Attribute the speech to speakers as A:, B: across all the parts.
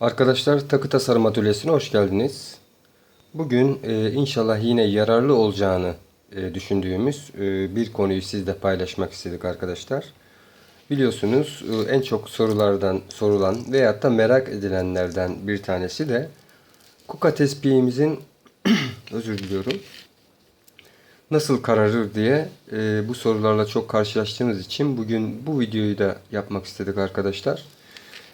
A: Arkadaşlar Takı Tasarım Atölyesi'ne hoş geldiniz. Bugün e, inşallah yine yararlı olacağını e, düşündüğümüz e, bir konuyu sizle paylaşmak istedik arkadaşlar. Biliyorsunuz e, en çok sorulardan sorulan veyahut da merak edilenlerden bir tanesi de kuka tespihimizin özür diliyorum nasıl kararır diye e, bu sorularla çok karşılaştığımız için bugün bu videoyu da yapmak istedik arkadaşlar.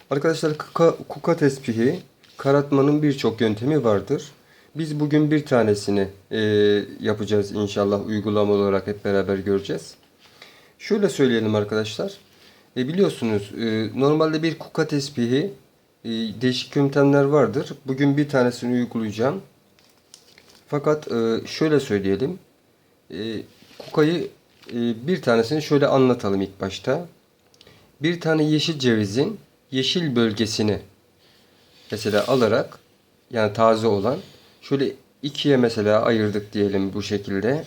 A: Arkadaşlar kuka, kuka tespihi karartmanın birçok yöntemi vardır. Biz bugün bir tanesini e, yapacağız inşallah uygulama olarak hep beraber göreceğiz. Şöyle söyleyelim arkadaşlar. E, biliyorsunuz e, normalde bir kuka tespihi e, değişik yöntemler vardır. Bugün bir tanesini uygulayacağım. Fakat e, şöyle söyleyelim. E, kukayı e, bir tanesini şöyle anlatalım ilk başta. Bir tane yeşil cevizin yeşil bölgesini mesela alarak yani taze olan şöyle ikiye mesela ayırdık diyelim bu şekilde.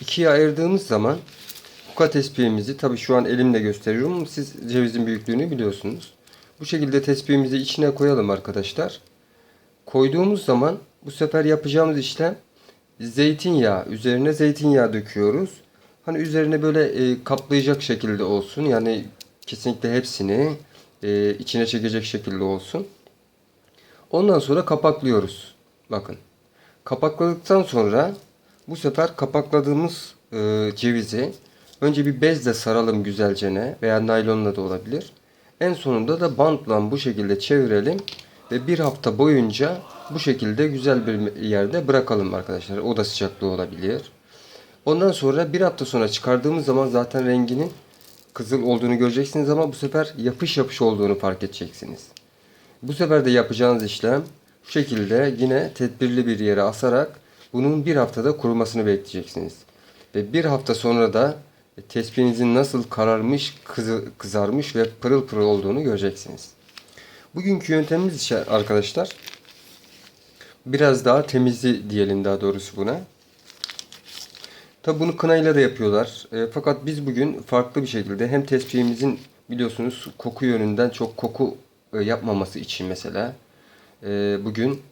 A: İkiye ayırdığımız zaman kuka tespihimizi tabi şu an elimle gösteriyorum. Siz cevizin büyüklüğünü biliyorsunuz. Bu şekilde tespihimizi içine koyalım arkadaşlar. Koyduğumuz zaman bu sefer yapacağımız işlem zeytinyağı. Üzerine zeytinyağı döküyoruz. Hani üzerine böyle e, kaplayacak şekilde olsun. Yani kesinlikle hepsini e, içine çekecek şekilde olsun. Ondan sonra kapaklıyoruz. Bakın. Kapakladıktan sonra bu sefer kapakladığımız e, cevizi önce bir bezle saralım güzelce veya naylonla da olabilir. En sonunda da bantla bu şekilde çevirelim ve bir hafta boyunca bu şekilde güzel bir yerde bırakalım arkadaşlar. Oda sıcaklığı olabilir. Ondan sonra bir hafta sonra çıkardığımız zaman zaten renginin kızıl olduğunu göreceksiniz ama bu sefer yapış yapış olduğunu fark edeceksiniz. Bu sefer de yapacağınız işlem şu şekilde yine tedbirli bir yere asarak bunun bir haftada kurumasını bekleyeceksiniz. Ve bir hafta sonra da tespihinizin nasıl kararmış, kızarmış ve pırıl pırıl olduğunu göreceksiniz. Bugünkü yöntemimiz ise arkadaşlar biraz daha temizli diyelim daha doğrusu buna. Tabi bunu kınayla da yapıyorlar. E, fakat biz bugün farklı bir şekilde hem tespihimizin biliyorsunuz koku yönünden çok koku e, yapmaması için mesela e, bugün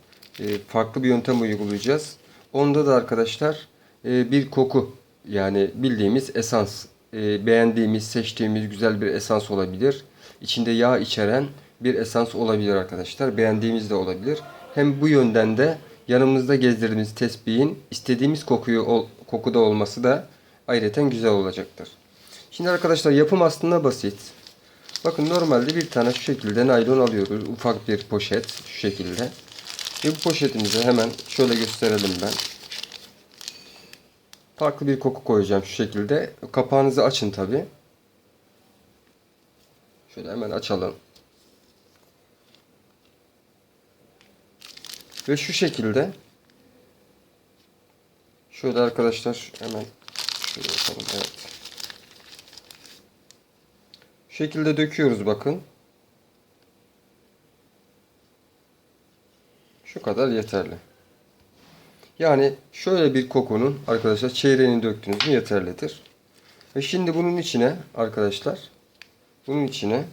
A: e, farklı bir yöntem uygulayacağız. Onda da arkadaşlar e, bir koku yani bildiğimiz esans e, beğendiğimiz seçtiğimiz güzel bir esans olabilir. İçinde yağ içeren bir esans olabilir arkadaşlar. Beğendiğimiz de olabilir. Hem bu yönden de yanımızda gezdirdiğimiz tesbihin istediğimiz kokuyu kokuda olması da ayrıca güzel olacaktır. Şimdi arkadaşlar yapım aslında basit. Bakın normalde bir tane şu şekilde naylon alıyoruz. Ufak bir poşet şu şekilde. Ve bu poşetimize hemen şöyle gösterelim ben. Farklı bir koku koyacağım şu şekilde. Kapağınızı açın tabi. Şöyle hemen açalım. Ve şu şekilde şöyle arkadaşlar hemen şöyle yapalım evet. Şu şekilde döküyoruz bakın. Şu kadar yeterli. Yani şöyle bir kokunun arkadaşlar çeyreğini döktüğünüz mü yeterlidir. Ve şimdi bunun içine arkadaşlar bunun içine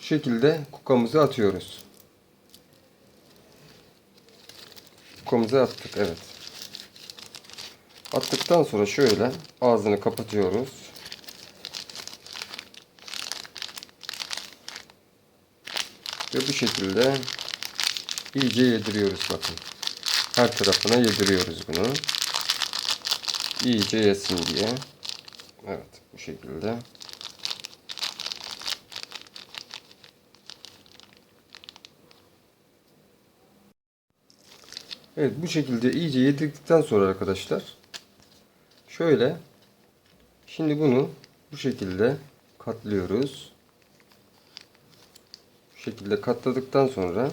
A: şu şekilde kukamızı atıyoruz. Kukamızı attık evet. Attıktan sonra şöyle ağzını kapatıyoruz. Ve bu şekilde iyice yediriyoruz bakın. Her tarafına yediriyoruz bunu. İyice yesin diye. Evet bu şekilde. Evet bu şekilde iyice yedirdikten sonra arkadaşlar şöyle şimdi bunu bu şekilde katlıyoruz. Bu şekilde katladıktan sonra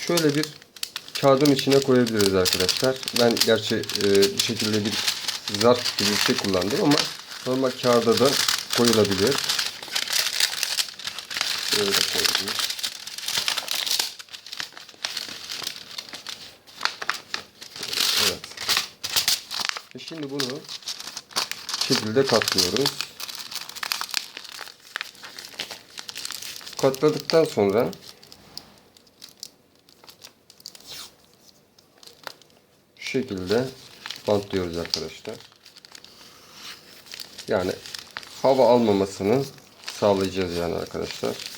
A: şöyle bir kağıdın içine koyabiliriz arkadaşlar. Ben gerçi e, bu şekilde bir zarf gibi bir şey kullandım ama normal kağıda da koyulabilir. Şöyle koyabiliriz. Evet. E şimdi bunu bu şekilde katlıyoruz. katladıktan sonra şu şekilde bantlıyoruz arkadaşlar. Yani hava almamasını sağlayacağız yani arkadaşlar.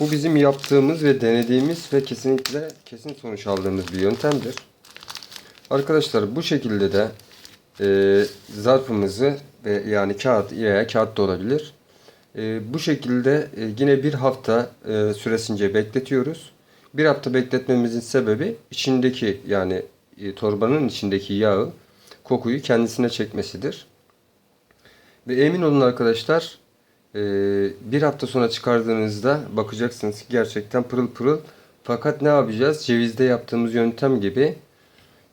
A: Bu bizim yaptığımız ve denediğimiz ve kesinlikle kesin sonuç aldığımız bir yöntemdir. Arkadaşlar bu şekilde de e, zarfımızı ve yani kağıt veya kağıt da olabilir. E, bu şekilde e, yine bir hafta e, süresince bekletiyoruz. Bir hafta bekletmemizin sebebi içindeki yani e, torbanın içindeki yağı kokuyu kendisine çekmesidir. Ve emin olun arkadaşlar e, bir hafta sonra çıkardığınızda bakacaksınız ki gerçekten pırıl pırıl. Fakat ne yapacağız? Cevizde yaptığımız yöntem gibi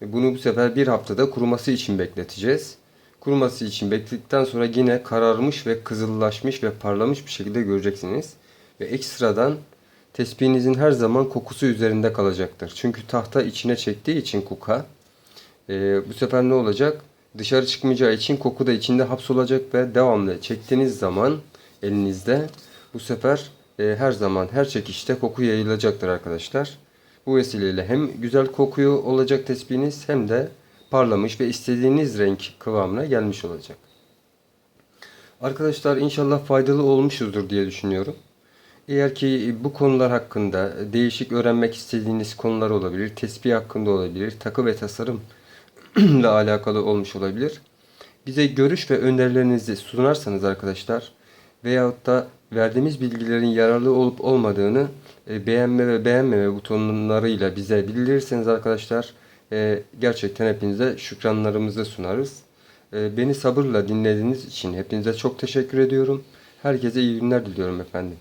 A: e, bunu bu sefer bir haftada kuruması için bekleteceğiz. Kuruması için bekledikten sonra yine kararmış ve kızıllaşmış ve parlamış bir şekilde göreceksiniz. Ve ekstradan tespihinizin her zaman kokusu üzerinde kalacaktır. Çünkü tahta içine çektiği için kuka e, bu sefer ne olacak? Dışarı çıkmayacağı için koku da içinde hapsolacak ve devamlı çektiğiniz zaman elinizde bu sefer e, her zaman her çekişte koku yayılacaktır arkadaşlar. Bu vesileyle hem güzel kokuyu olacak tespihiniz hem de parlamış ve istediğiniz renk kıvamına gelmiş olacak. Arkadaşlar inşallah faydalı olmuşuzdur diye düşünüyorum. Eğer ki bu konular hakkında değişik öğrenmek istediğiniz konular olabilir, tespih hakkında olabilir, takı ve tasarım ile alakalı olmuş olabilir. Bize görüş ve önerilerinizi sunarsanız arkadaşlar veyahut da verdiğimiz bilgilerin yararlı olup olmadığını e, beğenme ve beğenmeme butonlarıyla bize bildirirseniz arkadaşlar e, gerçekten hepinize şükranlarımızı sunarız. E, Beni sabırla dinlediğiniz için hepinize çok teşekkür ediyorum. Herkese iyi günler diliyorum efendim.